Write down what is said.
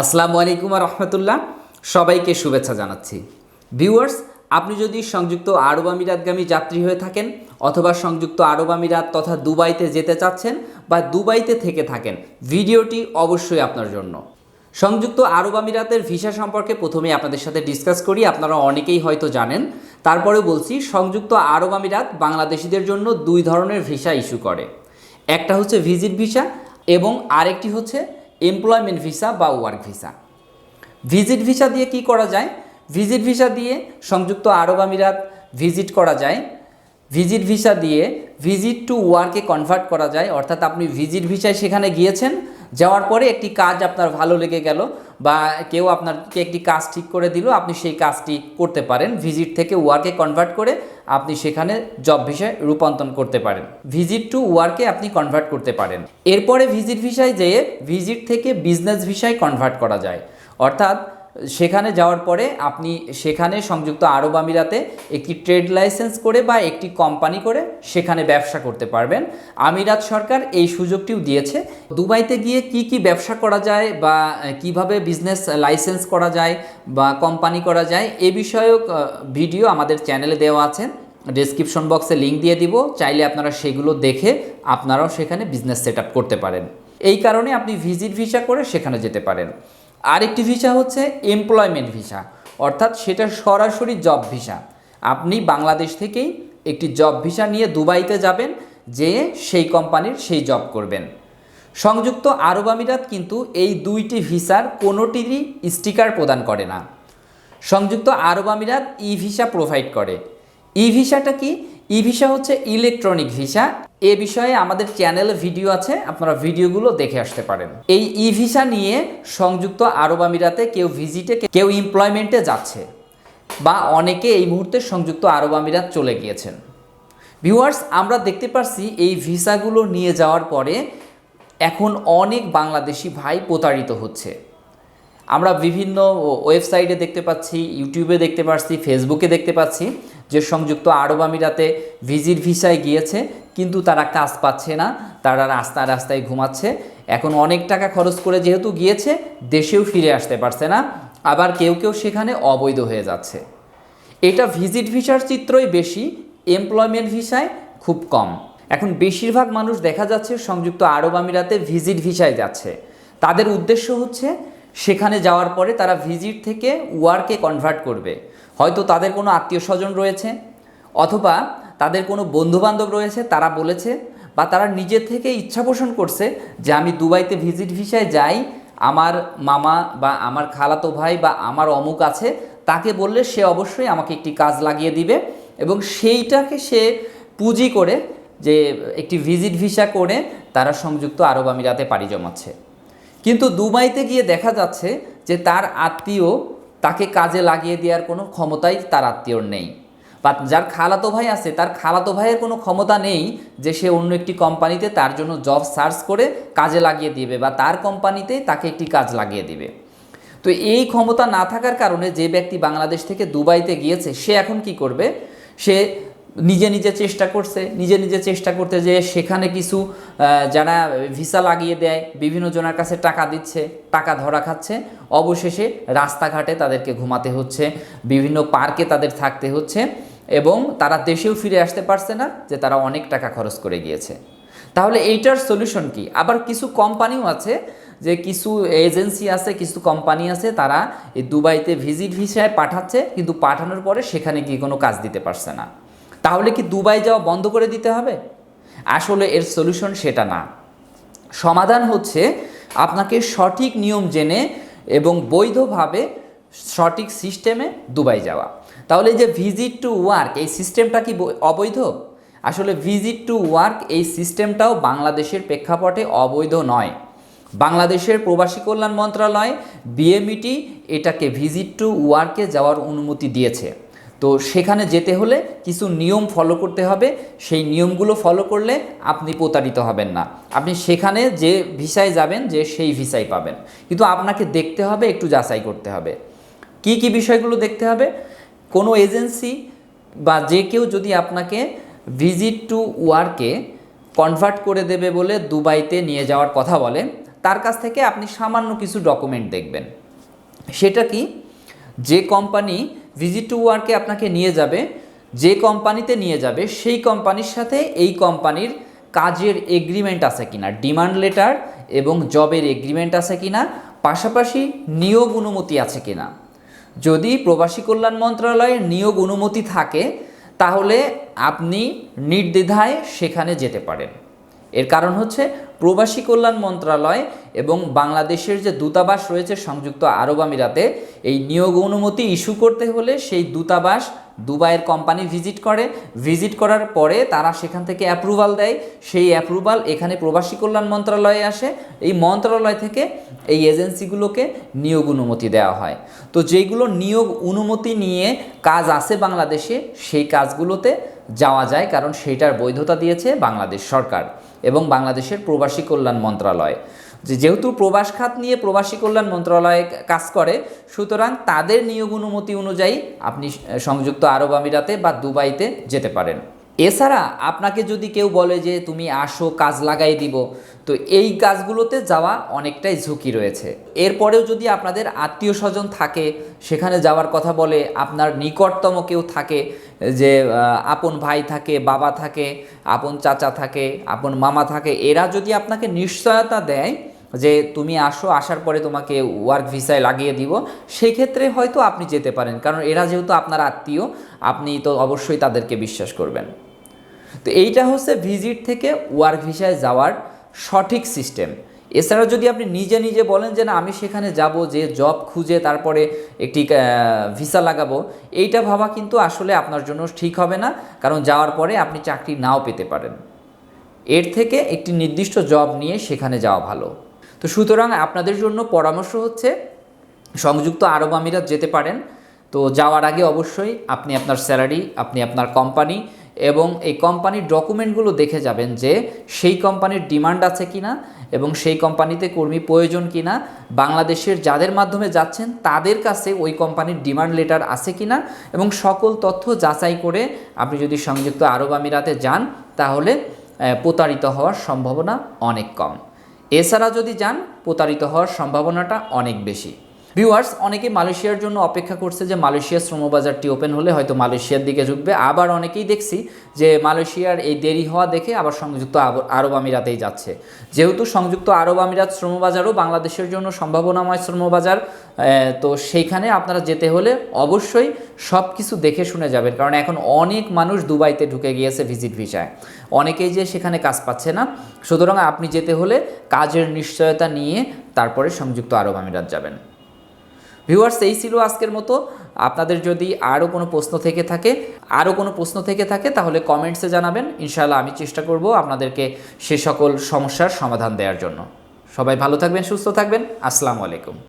আসসালামু আলাইকুম রহমতুল্লাহ। সবাইকে শুভেচ্ছা জানাচ্ছি। ভিউয়ার্স, আপনি যদি সংযুক্ত আরব আমিরাতগামী যাত্রী হয়ে থাকেন অথবা সংযুক্ত আরব আমিরাত তথা দুবাইতে যেতে চাচ্ছেন বা দুবাইতে থেকে থাকেন, ভিডিওটি অবশ্যই আপনার জন্য। সংযুক্ত আরব আমিরাতের ভিসা সম্পর্কে প্রথমে আপনাদের সাথে ডিসকাস করি, আপনারা অনেকেই হয়তো জানেন। তারপরে বলছি, সংযুক্ত আরব আমিরাত বাংলাদেশিদের জন্য দুই ধরনের ভিসা ইস্যু করে। একটা হচ্ছে ভিজিট ভিসা এবং আরেকটি হচ্ছে এমপ্লয়মেন্ট ভিসা বা ওয়ার্ক ভিসা ভিজিট ভিসা দিয়ে কি করা যায়? ভিজিট ভিসা দিয়ে সংযুক্ত আরব আমিরাত ভিজিট করা যায়। ভিজিট ভিসা দিয়ে ভিজিট টু ওয়ার্কে কনভার্ট করা যায়। অর্থাৎ আপনি ভিজিট ভিসায় সেখানে গিয়েছেন, যাওয়ার পরে একটি কাজ আপনার ভালো লেগে গেল বা কেউ আপনাকে একটি কাজ ঠিক করে দিল, আপনি সেই কাজটি করতে পারেন। ভিজিট থেকে ওয়ার্কে কনভার্ট করে আপনি সেখানে জব ভিসায় রূপান্তর করতে পারেন। ভিজিট টু ওয়ার্কে আপনি কনভার্ট করতে পারেন। এরপরে ভিজিট ভিসায় যেয়ে ভিজিট থেকে বিজনেস ভিসায় কনভার্ট করা যায়। অর্থাৎ সেখানে যাওয়ার পরে আপনি সেখানে সংযুক্ত আরব আমিরাতে একটি ট্রেড লাইসেন্স করে বা একটি কোম্পানি করে সেখানে ব্যবসা করতে পারবেন। আমিরাত সরকার এই সুযোগটিও দিয়েছে। দুবাইতে গিয়ে কি কি ব্যবসা করা যায় বা কীভাবে বিজনেস লাইসেন্স করা যায় বা কোম্পানি করা যায় এ বিষয়ক ভিডিও আমাদের চ্যানেলে দেওয়া আছে। ডেসক্রিপশন বক্সে লিঙ্ক দিয়ে দিব। চাইলে আপনারা সেগুলো দেখে আপনারাও সেখানে বিজনেস সেট করতে পারেন। এই কারণে আপনি ভিজিট ভিসা করে সেখানে যেতে পারেন। আরেকটি ভিসা হচ্ছে এমপ্লয়মেন্ট ভিসা অর্থাৎ সেটা সরাসরি জব ভিসা আপনি বাংলাদেশ থেকেই একটি জব ভিসা নিয়ে দুবাইতে যাবেন, যেয়ে সেই কোম্পানির সেই জব করবেন। সংযুক্ত আরব আমিরাত কিন্তু এই দুইটি ভিসার কোনোটিরই স্টিকার প্রদান করে না। সংযুক্ত আরব আমিরাত ই ভিসা প্রোভাইড করে। ই ভিসাটা কি ই ভিসা হচ্ছে ইলেকট্রনিক ভিসা। এ বিষয়ে আমাদের চ্যানেলে ভিডিও আছে, আপনারা ভিডিওগুলো দেখে আসতে পারেন। এই ই ভিসা নিয়ে সংযুক্ত আরব আমিরাতে কেউ ভিজিটে, কেউ এমপ্লয়মেন্টে যাচ্ছে বা অনেকে এই মুহূর্তে সংযুক্ত আরব আমিরাত চলে গিয়েছেন। ভিউয়ার্স, আমরা দেখতে পারছি এই ভিসাগুলো নিয়ে যাওয়ার পরে এখন অনেক বাংলাদেশি ভাই প্রতারিত হচ্ছে। আমরা বিভিন্ন ওয়েবসাইটে দেখতে পাচ্ছি, ইউটিউবে দেখতে পাচ্ছি ফেসবুকে দেখতে পাচ্ছি। যে সংযুক্ত আরব আমিরাতে ভিজিট ভিসায় গিয়েছে, কিন্তু তারা কাজ পাচ্ছে না, তারা রাস্তায় রাস্তায় ঘুমাচ্ছে। এখন অনেক টাকা খরচ করে যেহেতু গিয়েছে, দেশেও ফিরে আসতে পারছে না, আবার কেউ কেউ সেখানে অবৈধ হয়ে যাচ্ছে। এটা ভিজিট ভিসার চিত্রই বেশি, এমপ্লয়মেন্ট ভিসায় খুব কম। এখন বেশিরভাগ মানুষ দেখা যাচ্ছে সংযুক্ত আরব আমিরাতে ভিজিট ভিসায় যাচ্ছে। তাদের উদ্দেশ্য হচ্ছে, সেখানে যাওয়ার পরে তারা ভিজিট থেকে ওয়ার্কে কনভার্ট করবে। হয়তো তাদের কোনো আত্মীয় স্বজন রয়েছে, অথবা তাদের কোনো বন্ধুবান্ধব রয়েছে, তারা বলেছে বা তারা নিজে থেকে ইচ্ছা পোষণ করছে যে আমি দুবাইতে ভিজিট ভিসায় যাই, আমার মামা বা আমার খালাতো ভাই বা আমার অমুক আছে, তাকে বললে সে অবশ্যই আমাকে একটি কাজ লাগিয়ে দিবে এবং সেইটাকে সে পুঁজি করে যে একটি ভিজিট ভিসা করে তারা সংযুক্ত আরব আমিরাতে পাড়ি জমাচ্ছে। কিন্তু দুবাইতে গিয়ে দেখা যাচ্ছে যে তার আত্মীয় তাকে কাজে লাগিয়ে দেওয়ার কোনো ক্ষমতাই তার আত্মীয়র নেই। বা যার খালাতো ভাই আছে, তার খালাতো ভাইয়ের কোনো ক্ষমতা নেই যে সে অন্য একটি কোম্পানিতে তার জন্য জব সার্চ করে কাজে লাগিয়ে দিবে বা তার কোম্পানিতেই তাকে একটি কাজ লাগিয়ে দিবে। তো এই ক্ষমতা না থাকার কারণে যে ব্যক্তি বাংলাদেশ থেকে দুবাইতে গিয়েছে, সে এখন কি করবে? সে নিজে নিজে চেষ্টা করছে, নিজে নিজে চেষ্টা করতে যে সেখানে কিছু যারা ভিসা লাগিয়ে দেয়, বিভিন্ন জনের কাছে টাকা দিচ্ছে, টাকা ধরা খাচ্ছে, অবশেষে রাস্তাঘাটে তাদেরকে ঘুমাতে হচ্ছে, বিভিন্ন পার্কে তাদের থাকতে হচ্ছে এবং তারা দেশেও ফিরে আসতে পারছে না যে তারা অনেক টাকা খরচ করে গিয়েছে। তাহলে এইটার সলিউশন কি? আবার কিছু কোম্পানিও আছে যে কিছু এজেন্সি আছে, কিছু কোম্পানি আছে, তারা এই দুবাইতে ভিজিট ভিসায় পাঠাচ্ছে, কিন্তু পাঠানোর পরে সেখানে গিয়ে কোনো কাজ দিতে পারছে না। তাহলে কি দুবাই যাওয়া বন্ধ করে দিতে হবে? আসলে এর সলিউশন সেটা না। সমাধান হচ্ছে আপনাকে সঠিক নিয়ম জেনে এবং বৈধভাবে সঠিক সিস্টেমে দুবাই যাওয়া। তাহলে যে ভিজিট টু ওয়ার্ক এই সিস্টেমটা কি অবৈধ? আসলে ভিজিট টু ওয়ার্ক এই সিস্টেমটাও বাংলাদেশের প্রেক্ষাপটে অবৈধ নয়। বাংলাদেশের প্রবাসী কল্যাণ মন্ত্রণালয় বিএমইটি এটাকে ভিজিট টু ওয়ার্কে যাওয়ার অনুমতি দিয়েছে। তো সেখানে যেতে হলে কিছু নিয়ম ফলো করতে হবে। সেই নিয়মগুলো ফলো করলে আপনি প্রতারিত হবেন না। আপনি সেখানে যে ভিসায় যাবেন, যে সেই ভিসাই পাবেন। কিন্তু আপনাকে দেখতে হবে, একটু যাচাই করতে হবে। কি কি বিষয়গুলো দেখতে হবে? কোনো এজেন্সি বা যে কেউ যদি আপনাকে ভিজিট টু ওয়ার্কে কনভার্ট করে দেবে বলে দুবাইতে নিয়ে যাওয়ার কথা বলে, তার কাছ থেকে আপনি সামান্য কিছু ডকুমেন্ট দেখবেন। সেটা কি? যে কোম্পানি ভিজিট টু ওয়ার্কে আপনাকে নিয়ে যাবে, যে কোম্পানিতে নিয়ে যাবে, সেই কোম্পানির সাথে এই কোম্পানির কাজের এগ্রিমেন্ট আছে কিনা ডিমান্ড লেটার এবং জবের এগ্রিমেন্ট আছে কিনা, পাশাপাশি নিয়োগ অনুমতি আছে কিনা। যদি প্রবাসী কল্যাণ মন্ত্রণালয়ের নিয়োগ অনুমতি থাকে, তাহলে আপনি নির্দ্বিধায় সেখানে যেতে পারেন। এর কারণ হচ্ছে প্রবাসী কল্যাণ মন্ত্রণালয় এবং বাংলাদেশের যে দূতাবাস রয়েছে সংযুক্ত আরব আমিরাতে, এই নিয়োগ অনুমতি ইস্যু করতে হলে সেই দূতাবাস দুবাইয়ের কোম্পানি ভিজিট করে। ভিজিট করার পরে তারা সেখান থেকে অ্যাপ্রুভাল দেয়। সেই অ্যাপ্রুভাল এখানে প্রবাসী কল্যাণ মন্ত্রণালয়ে আসে। এই মন্ত্রণালয় থেকে এই এজেন্সিগুলোকে নিয়োগ অনুমতি দেওয়া হয়। তো যেগুলো নিয়োগ অনুমতি নিয়ে কাজ আছে বাংলাদেশে, সেই কাজগুলোতে যাওয়া যায় কারণ সেইটার বৈধতা দিয়েছে বাংলাদেশ সরকার। এবং বাংলাদেশের প্রবাসী কল্যাণ মন্ত্রণালয় যে যেহেতু প্রবাস খাত নিয়ে প্রবাসী কল্যাণ মন্ত্রণালয় কাজ করে, সুতরাং তাদের নিয়োগ অনুমতি অনুযায়ী আপনি সংযুক্ত আরব আমিরাতে বা দুবাইতে যেতে পারেন। এছাড়া আপনাকে যদি কেউ বলে যে তুমি আসো, কাজ লাগাই দিব, তো এই কাজগুলোতে যাওয়া অনেকটাই ঝুঁকি রয়েছে। এরপরেও যদি আপনাদের আত্মীয় স্বজন থাকে, সেখানে যাওয়ার কথা বলে, আপনার নিকটতম কেউ থাকে, যে আপন ভাই থাকে, বাবা থাকে, আপন চাচা থাকে, আপন মামা থাকে, এরা যদি আপনাকে নিশ্চয়তা দেয় যে তুমি আসো, আসার পরে তোমাকে ওয়ার্ক ভিসায় লাগিয়ে দিব, সেক্ষেত্রে হয়তো আপনি যেতে পারেন। কারণ এরা যেহেতু আপনার আত্মীয়, আপনি তো অবশ্যই তাদেরকে বিশ্বাস করবেন। তো এইটা হচ্ছে ভিজিট থেকে ওয়ার্ক ভিসায় যাওয়ার সঠিক সিস্টেম এছাড়া যদি আপনি নিজে নিজে বলেন যে না, আমি সেখানে যাব, যে জব খুঁজে তারপরে একটি ভিসা লাগাবো, এইটা ভাবা কিন্তু আসলে আপনার জন্য ঠিক হবে না, কারণ যাওয়ার পরে আপনি চাকরি নাও পেতে পারেন। এর থেকে একটি নির্দিষ্ট জব নিয়ে সেখানে যাওয়া ভালো। তো সুতরাং আপনাদের জন্য পরামর্শ হচ্ছে, সংযুক্ত আরব আমিরাত যেতে পারেন। তো যাওয়ার আগে অবশ্যই আপনি আপনার স্যালারি আপনি আপনার কোম্পানি এবং এই কোম্পানির ডকুমেন্টগুলো দেখে যাবেন যে সেই কোম্পানির ডিমান্ড আছে কিনা এবং সেই কোম্পানিতে কর্মী প্রয়োজন কিনা, বাংলাদেশের যাদের মাধ্যমে যাচ্ছেন তাদের কাছে ওই কোম্পানির ডিমান্ড লেটার আছে কিনা এবং সকল তথ্য যাচাই করে আপনি যদি সংযুক্ত আরব আমিরাতে যান তাহলে প্রতারিত হওয়ার সম্ভাবনা অনেক কম। এছাড়া যদি যান, প্রতারিত হওয়ার সম্ভাবনাটা অনেক বেশি। ভিউয়ার্স অনেকে মালয়েশিয়ার জন্য অপেক্ষা করছে যে মালয়েশিয়ার শ্রমবাজারটি ওপেন হলে হয়তো মালয়েশিয়ার দিকে ঝুঁকবে। আবার অনেকেই দেখছি যে মালয়েশিয়ার এই দেরি হওয়া দেখে আবার সংযুক্ত আরব আমিরাতেই যাচ্ছে। যেহেতু সংযুক্ত আরব আমিরাত শ্রমবাজারও বাংলাদেশের জন্য সম্ভাবনাময় শ্রমবাজার তো সেইখানে আপনারা যেতে হলে অবশ্যই সব কিছু দেখে শুনে যাবেন। কারণ এখন অনেক মানুষ দুবাইতে ঢুকে গিয়েছে ভিজিট ভিসায়। অনেকেই যে সেখানে কাজ পাচ্ছে না। সুতরাং আপনি যেতে হলে কাজের নিশ্চয়তা নিয়ে তারপরে সংযুক্ত আরব আমিরাত যাবেন। ভিউয়ার্স, এই ছিল আজকের মতো। আপনাদের যদি আরও কোনো প্রশ্ন থেকে থাকে, আরও কোনো প্রশ্ন থেকে থাকে, তাহলে কমেন্টসে জানাবেন। ইনশাআল্লাহ আমি চেষ্টা করব আপনাদেরকে সে সকল সমস্যার সমাধান দেওয়ার জন্য। সবাই ভালো থাকবেন, সুস্থ থাকবেন। আসসালামু আলাইকুম।